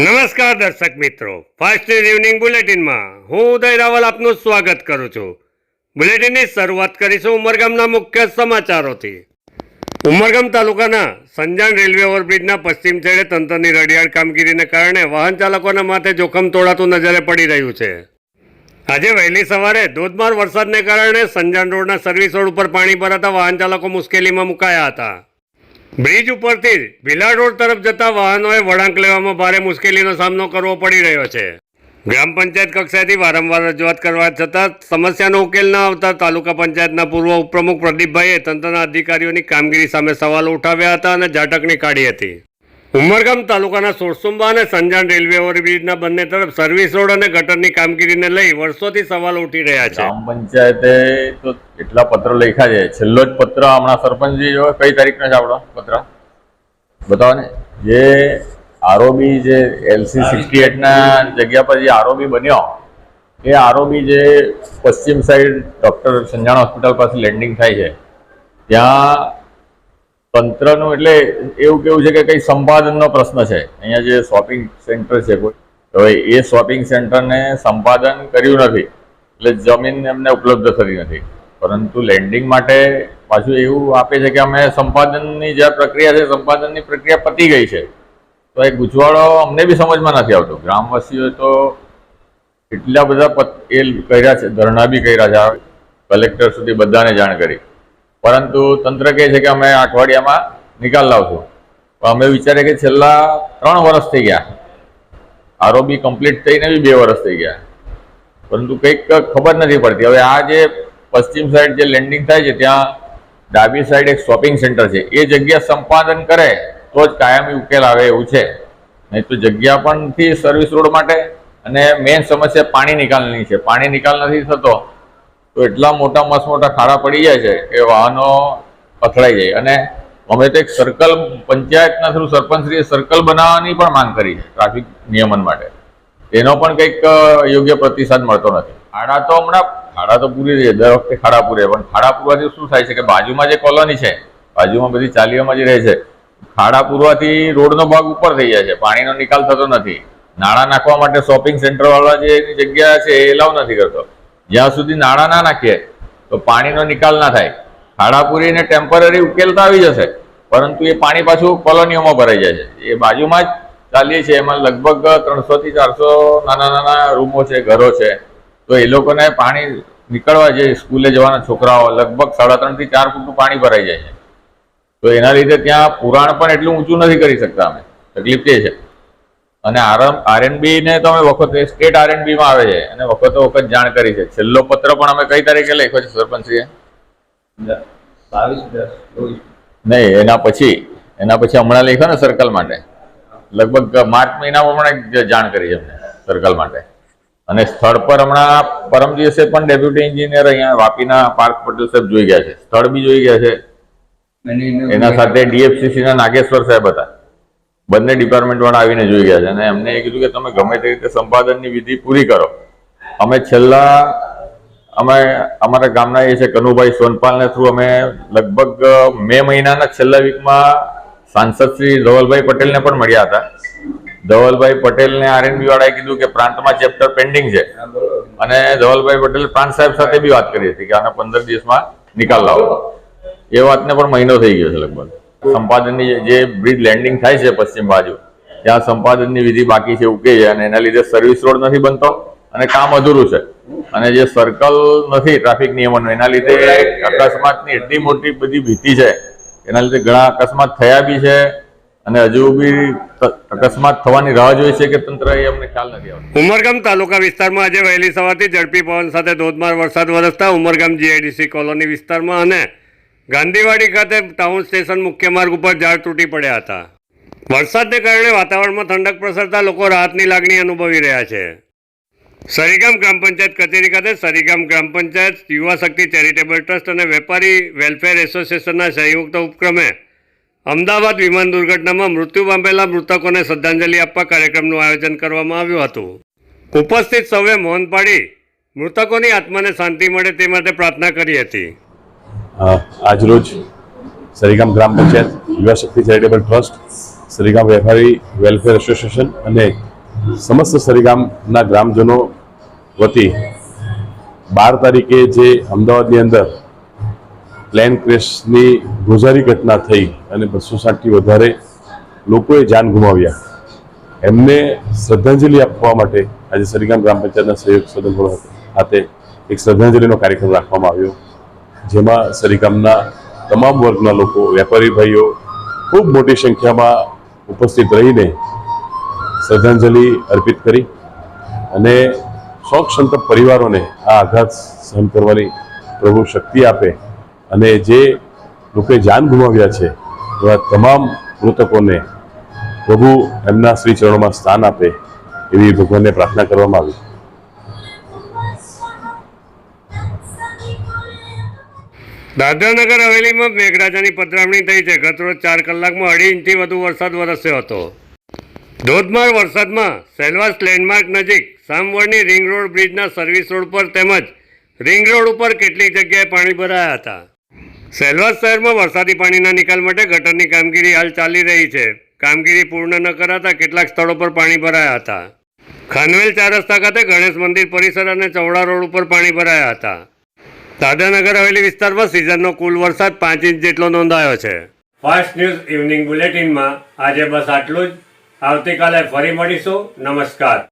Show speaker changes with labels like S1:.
S1: નમસ્કાર દર્શક મિત્રો. ફાસ્ટ ન્યૂઝ ઇવનિંગ બુલેટિનમાં હું ઉદય રાવલ આપનું સ્વાગત કરું છું. બુલેટિનની શરૂઆત કરીશું ઉમરગામના મુખ્ય સમાચારોથી. ઉમરગામ તાલુકાના સંજાણ રેલવે ઓવરબ્રિજના પશ્ચિમ છેડે તંત્રની રડિયાળ કામગીરીને કારણે વાહન ચાલકોના માથે જોખમ તોડાતું નજરે પડી રહ્યું છે. આજે વહેલી સવારે ધોધમાર વરસાદને કારણે સંજાણ રોડના સર્વિસ રોડ ઉપર પાણી ભરાતા વાહન ચાલકો મુશ્કેલીમાં મુકાયા હતા. બ્રિજ ઉપરથી જ ભીલાડ રોડ તરફ જતા વાહનોએ વળાંક લેવામાં ભારે મુશ્કેલીનો સામનો કરવો પડી રહ્યો છે. ગ્રામ પંચાયત કક્ષાએથી વારંવાર રજૂઆત કરવા છતાં સમસ્યાનો ઉકેલ ન આવતા તાલુકા પંચાયતના પૂર્વ ઉપપ્રમુખ પ્રદીપભાઈએ તંત્રના અધિકારીઓની કામગીરી સામે સવાલો ઉઠાવ્યા હતા અને ઝાટકણી કાઢી હતી. ઉમરગામ તાલુકાના સોરસુંબા અને સંજાણ રેલવે ઓવરબ્રિજના બંને તરફ સર્વિસ રોડ અને ગટરની કામગીરીને લઈ વર્ષોથી સવાલ ઉઠી રહ્યા છે.
S2: ગ્રામ પંચાયતે તો એટલા પત્રો લખ્યા છે? છેલ્લો જ પત્ર હમણાં સરપંચજી જો કઈ તારીખનો છે આપણો પત્ર? બતાવો ને જે આરઓબી જે એલસી સિક્સટી એટના જગ્યા પર જે આરઓબી બન્યો, એ આરઓબી જે પશ્ચિમ સાઈડ ડૉક્ટર સંજાણ હોસ્પિટલ પાસે લેન્ડિંગ થાય છે. ત્યાં તંત્રનું એટલે એવું કેવું છે કે કંઈ સંપાદનનો પ્રશ્ન છે. અહીંયા જે શોપિંગ સેન્ટર છે કોઈ હવે એ શોપિંગ સેન્ટરને સંપાદન કર્યું નથી. એટલે જમીન એમને ઉપલબ્ધ થતી નથી. પરંતુ લેન્ડિંગ માટે પાછું એવું આપે છે કે અમે સંપાદનની જે પ્રક્રિયા છે, સંપાદનની પ્રક્રિયા પતી ગઈ છે. તો એ ગૂંચવાડો અમને બી સમજમાં નથી આવતો. ગ્રામવાસીઓએ તો એટલા બધા એ કર્યા છે, ધરણા બી કર્યા છે. કલેક્ટર સુધી બધાને જાણ કરી. પરંતુ તંત્ર કહે છે કે અમે અઠવાડિયામાં નિકાલ લાવશું. પણ અમે વિચારીએ કે છેલ્લા ત્રણ વર્ષ થઈ ગયા. આરોબી કમ્પ્લીટ થઈને બી બે વર્ષ થઈ ગયા. પરંતુ કંઈક ખબર નથી પડતી. હવે આ જે પશ્ચિમ સાઈડ જે લેન્ડિંગ થાય છે, ત્યાં ડાબી સાઈડ એક શોપિંગ સેન્ટર છે. એ જગ્યા સંપાદન કરે તો જ કાયમી ઉકેલ આવે એવું છે. નહીં તો જગ્યા પણ નથી સર્વિસ રોડ માટે અને મેઇન સમસ્યા પાણી નિકાલની છે. પાણી નિકાલ નથી થતો. તો એટલા મોટા મસ્ત મોટા ખાડા પડી જાય છે કે વાહનો અથડાઈ જાય. અને અમે તો એક સર્કલ પંચાયતના થ્રુ સરપંચશ્રીએ સર્કલ બનાવવાની પણ માંગ કરી છે ટ્રાફિક નિયમન માટે. તેનો પણ કંઈક યોગ્ય પ્રતિસાદ મળતો નથી. ખાડા તો હમણાં, ખાડા તો પૂરી રહે દર વખતે ખાડા પૂરે, પણ ખાડા પૂરવાથી શું થાય છે કે બાજુમાં જે કોલોની છે, બાજુમાં બધી ચાલીઓમાં જે રહે છે, ખાડા પૂરવાથી રોડનો ભાગ ઉપર થઈ જાય છે, પાણીનો નિકાલ થતો નથી. નાણાં નાખવા માટે શોપિંગ સેન્ટરવાળા જે એની જગ્યા છે એ એલાવ નથી કરતો. જ્યાં સુધી નાણાં ના નાખીએ, તો પાણીનો નિકાલ ના થાય. ખાડા પૂરીને ટેમ્પરરી ઉકેલ તો આવી જશે, પરંતુ એ પાણી પાછું કોલોનીઓમાં ભરાઈ જાય છે. એ બાજુમાં જ ચાલીએ છીએ. એમાં લગભગ ત્રણસોથી ચારસો નાના નાના રૂમો છે, ઘરો છે. તો એ લોકોને પાણી નીકળવા જે સ્કૂલે જવાના છોકરાઓ, લગભગ સાડા ત્રણથી ચાર ફૂટનું પાણી ભરાઈ જાય છે. તો એના લીધે ત્યાં પુરાણ પણ એટલું ઊંચું નથી કરી શકતા અમે. તકલીફ તે છે? અને આરએનબી ને તો અમે વખત સ્ટેટ આરએનબી માં આવે છે. અને વખતો વખત જાણ કરી છે. છેલ્લો પત્ર પણ અમે કઈ તારીખે લખ્યો છે
S3: ચોવીસ.
S2: નહીં એના પછી. એના પછી હમણાં લખ્યો ને સર્કલ માટે. લગભગ માર્ચ મહિનામાં હમણાં જાણ કરી છે અમને સર્કલ માટે. અને સ્થળ પર હમણાં પરમ દિવસે પણ ડેપ્યુટી એન્જિનિયર અહીંયા વાપીના પાર્ક પટેલ સાહેબ જોઈ ગયા છે. સ્થળ બી જોઈ ગયા છે.
S3: એના
S2: સાથે ડીએફસીસી ના નાગેશ્વર સાહેબ હતા. બંને ડિપાર્ટમેન્ટવાળા આવીને જોઈ ગયા છે અને એમને એ કીધું કે તમે ગમે તે રીતે સંપાદનની વિધિ પૂરી કરો. અમે છેલ્લા અમે અમારા ગામના એ છે કનુભાઈ સોનપાલને થ્રુ અમે લગભગ મે મહિનાના છેલ્લા વીકમાં સાંસદ શ્રી ધવલભાઈ પટેલને પણ મળ્યા હતા. ધવલભાઈ પટેલને આરએનબી વાળાએ કીધું કે પ્રાંતમાં ચેપ્ટર પેન્ડિંગ છે. અને ધવલભાઈ પટેલ પ્રાંત સાહેબ સાથે બી વાત કરી હતી કે આના પંદર દિવસમાં નિકાલ લાવો. એ વાતને પણ મહિનો થઈ ગયો છે લગભગ. સંપાદનની જે- બ્રિજ લેન્ડિંગ થાય છે પશ્ચિમ બાજુ, ત્યાં સંપાદનની વિધિ બાકી છે ઉકે છે અને એના લીધે સર્વિસ રોડ નથી બનતો અને કામ અધૂરું છે. અને જે સર્કલ નથી ટ્રાફિક નિયમોનું એના લીધે અકસ્માતની એટલી મોટી બધી ભીતિ છે, એના લીધે ઘણા અકસ્માત થયા બી છે અને હજુ બી અકસ્માત થવાની રાહ જોઈ છે કે તંત્ર એ અમને ખ્યાલ નથી આવતો.
S1: ઉમરગામ તાલુકા વિસ્તારમાં આજે વહેલી સવારથી ઝડપી પવન સાથે ધોધમાર વરસાદ વરસતા ઉમરગામ જીઆઈડીસી કોલોની વિસ્તારમાં અને ગાંધીવાડી ખાતે ટાઉન સ્ટેશન મુખ્ય માર્ગ ઉપર ઝાડ તૂટી પડ્યા હતા. વરસાદને કારણે વાતાવરણમાં ઠંડક પ્રસરતા લોકો રાહતની લાગણી અનુભવી રહ્યા છે. સરીગામ ગ્રામ પંચાયત કચેરી ખાતે સરીગામ ગ્રામ પંચાયત યુવા શક્તિ ચેરિટેબલ ટ્રસ્ટ અને વેપારી વેલફેર એસોસિએશનના સંયુક્ત ઉપક્રમે અમદાવાદ વિમાન દુર્ઘટનામાં મૃત્યુ પામેલા મૃતકોને શ્રદ્ધાંજલિ આપવા કાર્યક્રમનું આયોજન કરવામાં આવ્યું હતું. ઉપસ્થિત સૌએ મૌન પાડી મૃતકોની આત્માને શાંતિ મળે તે માટે પ્રાર્થના કરી હતી.
S4: આજરોજ સરીગામ ગ્રામ પંચાયત યુવા શક્તિ ચેરિટેબલ ટ્રસ્ટ, સરીગામ વેપારી વેલફેર એસોસિએશન અને સમસ્ત સરીગામના ગ્રામજનો વતી બાર તારીખે જે અમદાવાદની અંદર પ્લેન ક્રેશની ગોઝારી ઘટના થઈ અને બસો સાઠથી વધારે લોકોએ જાન ગુમાવ્યા. એમને શ્રદ્ધાંજલિ આપવા માટે આજે સરીગામ ગ્રામ પંચાયતના સહયોગ સદન ખાતે એક શ્રદ્ધાંજલિનો કાર્યક્રમ રાખવામાં આવ્યો. જેમાં સરીગામના તમામ વર્ગના લોકો વેપારી ભાઈઓ ખૂબ મોટી સંખ્યામાં ઉપસ્થિત રહીને શ્રદ્ધાંજલિ અર્પિત કરી અને શોક સંતપ પરિવારોને આ આઘાત સહન કરવાની પ્રભુ શક્તિ આપે અને જે લોકોએ જાન ગુમાવ્યા છે, એવા તમામ મૃતકોને પ્રભુ એમના શ્રી ચરણોમાં સ્થાન આપે એવી ભગવાનને પ્રાર્થના કરવામાં આવી.
S1: દાદરાનગર હવેલીમાં મેઘરાજાની પધરામણી થઈ છે. ગતરોજ ચાર કલાકમાં અઢી ઇંચથી વધુ વરસાદ વરસ્યો હતો. ધોધમાર વરસાદમાં સેલવાસ લેન્ડમાર્ક નજીક સામવડની રિંગ રોડ બ્રિજના સર્વિસ રોડ પર તેમજ રિંગ રોડ ઉપર કેટલીક જગ્યાએ પાણી ભરાયા હતા. સેલવાસ શહેરમાં વરસાદી પાણીના નિકાલ માટે ગટરની કામગીરી હાલ ચાલી રહી છે. કામગીરી પૂર્ણ ન કરાતા કેટલાક સ્થળો પર પાણી ભરાયા હતા. ખાનવેલ ચાર રસ્તા ખાતે ગણેશ મંદિર પરિસર અને ચૌડા રોડ ઉપર પાણી ભરાયા હતા. દાદાનગર હવેલી વિસ્તારમાં સિઝનનો કુલ વરસાદ પાંચ ઇંચ જેટલો નોંધાયો છે. ફાસ્ટ ન્યૂઝ ઇવનિંગ બુલેટિનમાં આજે બસ આટલું જ. આવતીકાલે ફરી મળીશું. નમસ્કાર.